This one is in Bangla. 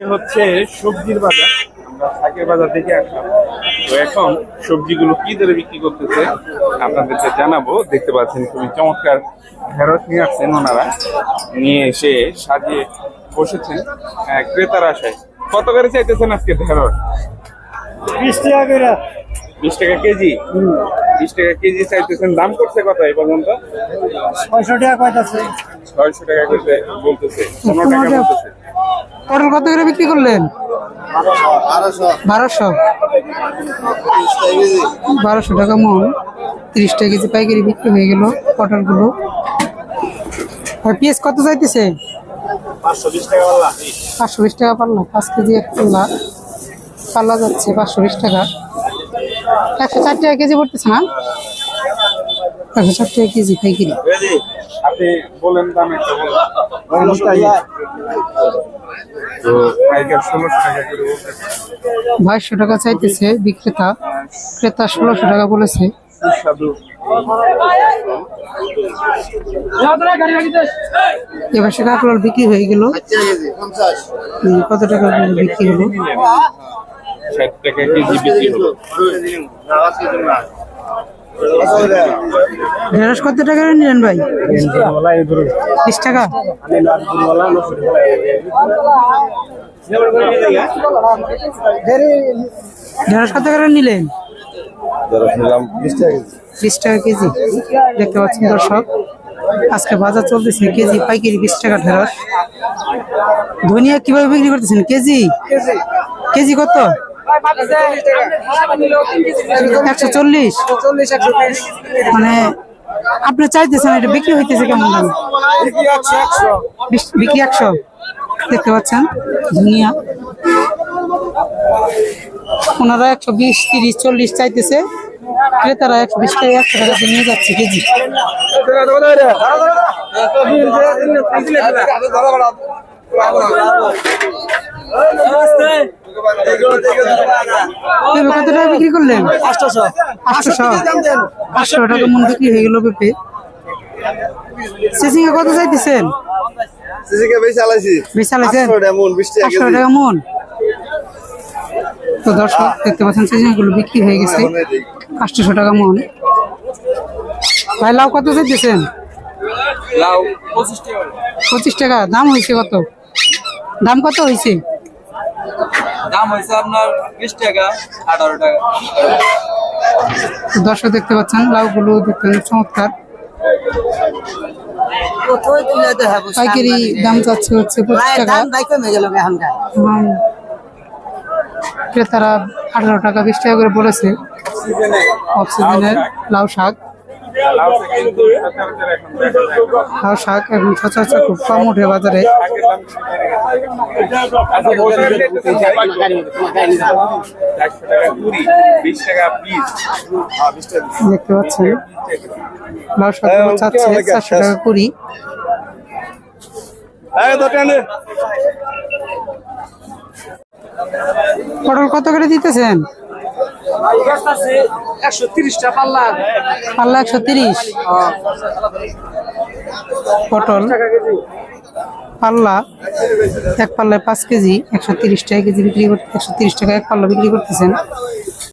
হচ্ছে সবজির বাজার। আমরা শাকের বাজার থেকে আসলাম। তো এখন সবজিগুলো কি দরে বিক্রি করতেছে আপনাদেরকে জানাব। দেখতে পাচ্ছেন খুবই চমৎকার ঢেঁড়স নিয়ে আসছেন ওনারা। নিয়ে এসে সাজিয়ে বসেছেন। আহ, ক্রেতার আশায় কত করে চাইতেছেন আজকে ঢেঁড়স? বিশ টাকা করে। বিশ টাকা কেজি? বিশ টাকা কেজি চাইতেছেন। দাম করছে কত এই পর্যন্ত? ছয়শো টাকা কয়তাছে ছয়শো টাকা করে বলতেছে। পনেরো টাকা। বলতেছে। পটল কত করে বিক্রি করলেন? বারোশো। বারোশো। টাকা মন। তিরিশ টাকা কেজি পাইকারি বিক্রি হয়ে গেল পটলগুলো। আর পেঁয়াজ কত চাইতেছে? পাঁচশো বিশ টাকা পাল্লা। পাঁচ কেজি এক পাল্লা। পাল্লা যাচ্ছে পাঁচশো বিশ টাকা। একশো ষাট টাকা কেজি পড়তেছে না? একশো ষাট টাকা কেজি পাইকারি। আপনি বলেন দাম একটা বলেন। তো পাইকার ষোলোশো টাকা করে বাইশশো টাকা চাইতেছে বিক্রেতা। ক্রেতা ষোলোশো টাকা বলেছে। এবার সে কাঁকড়াল বিক্রি হয়ে গেল। কত টাকা করে বিক্রি হলো? ষাট টাকা কেজি বিক্রি হলো। ঢেঁড়স কত টাকা নিলেন ভাই? বিশ টাকা? ঢেঁড়স কত করে নিলেন? বিশ টাকা কেজি। দেখতে পাচ্ছেন দর্শক আজকে বাজার চলতেছে কেজি পাইকারি বিশ টাকা ঢেঁড়স। ধনিয়া কীভাবে বিক্রি করতেছেন? কেজি। কেজি কত? একশো চল্লিশ? মানে আপনি চাইতেছেন এটা বিক্রি হইতেছে কেমন দাম? বিক্রি একশো। দেখতে পাচ্ছেন, ধনিয়া। ওনারা একশো বিশ, তিরিশ, চল্লিশ চাইতেছে। ক্রেতারা একশো বিশ টাকা, একশো টাকা নিয়ে যাচ্ছে কেজি। পেঁপে কত টাকা বিক্রি করলেন? আটশোশো। আটশো টাকা মন বিক্রি হয়ে গেল পেঁপে। সিসিঙ্গা কত চাইতেছেন? বেশি আটশো টাকা মন, বিশ টাকা টাকা তো দর্শক দেখতে পাচ্ছেন বিক্রি হয়ে গেছে। আটশোশো টাকা মন। ভাই লাউ কত চাইতেছেন? লাউ টাকা। পঁচিশ টাকা। দাম হয়েছে কত? দাম কত হয়েছে? দাম হয়েছে আপনার বিশ টাকা আঠারো টাকা। দর্শক দেখতে পাচ্ছেন লাউগুলো দেখতে চমৎকার। পাইকারি দাম যাচ্ছে হচ্ছে পঁচিশ টাকা। এবং ক্রেতারা আঠারো টাকা বিশ টাকা করে বলেছে। অক্সিজেনের লাউ শাক। লাউ শাক এখন সচরাচর খুব কম উঠে বাজারে। আচ্ছা, টাকা পিস দেখতে পাচ্ছেন। লাউ শাক চাচ্ছে চারশো টাকা কুড়ি। পটল কত করে দিতেছেন? একশো তিরিশটা পাল্লা। পাল্লা একশো তিরিশ। পটল। পাল্লা এক পাল্লায় পাঁচ কেজি একশো তিরিশ টাকা কেজি বিক্রি করতে একশো তিরিশ টাকা এক পাল্লা বিক্রি করতেছেন।